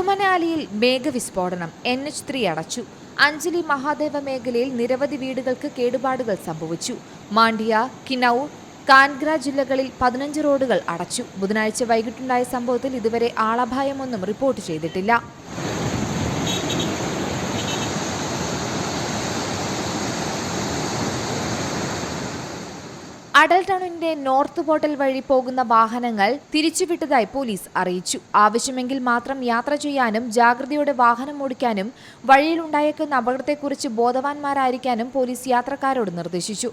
കുളുമനാലിയിൽ മേഘവിസ്ഫോടനം N H three അടച്ചു. അഞ്ജലി മഹാദേവ മേഖലയിൽ നിരവധി വീടുകൾക്ക് കേടുപാടുകൾ സംഭവിച്ചു. മാണ്ഡ്യ കിനൌർ കാൻഗ്ര ജില്ലകളിൽ പതിനഞ്ച് റോഡുകൾ അടച്ചു. ബുധനാഴ്ച വൈകിട്ടുണ്ടായ സംഭവത്തിൽ ഇതുവരെ ആളപായമൊന്നും റിപ്പോർട്ട് ചെയ്തിട്ടില്ല. അടൽ ടൗണിന്റെ നോർത്ത് പോർട്ടൽ വഴി പോകുന്ന വാഹനങ്ങൾ തിരിച്ചുവിട്ടതായി പോലീസ് അറിയിച്ചു. ആവശ്യമെങ്കിൽ മാത്രം യാത്ര ചെയ്യാനും ജാഗ്രതയോടെ വാഹനം ഓടിക്കാനും വഴിയിലുണ്ടായേക്കുന്ന അപകടത്തെക്കുറിച്ച് ബോധവാന്മാരായിരിക്കാനും പോലീസ് യാത്രക്കാരോട് നിർദ്ദേശിച്ചു.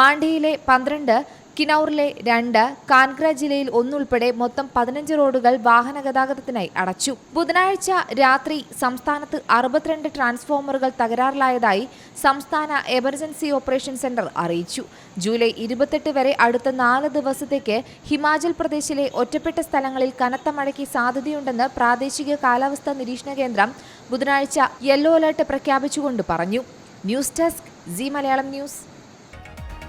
മാണ്ഡ്യയിലെ പന്ത്രണ്ട് കിനൌറിലെ രണ്ട് കാൻഗ്ര ജില്ലയിൽ ഒന്നുൾപ്പെടെ മൊത്തം പതിനഞ്ച് റോഡുകൾ വാഹന ഗതാഗതത്തിനായി അടച്ചു. ബുധനാഴ്ച രാത്രി സംസ്ഥാനത്ത് അറുപത്തിരണ്ട് ട്രാൻസ്ഫോമറുകൾ തകരാറിലായതായി സംസ്ഥാന എമർജൻസി ഓപ്പറേഷൻ സെന്റർ അറിയിച്ചു. ജൂലൈ ഇരുപത്തെട്ട് വരെ അടുത്ത നാല് ദിവസത്തേക്ക് ഹിമാചൽ പ്രദേശിലെ ഒറ്റപ്പെട്ട സ്ഥലങ്ങളിൽ കനത്ത മഴയ്ക്ക് സാധ്യതയുണ്ടെന്ന് പ്രാദേശിക കാലാവസ്ഥാ നിരീക്ഷണ കേന്ദ്രം ബുധനാഴ്ച യെല്ലോ അലർട്ട് പ്രഖ്യാപിച്ചുകൊണ്ട് പറഞ്ഞു. News desk C Malayalam news.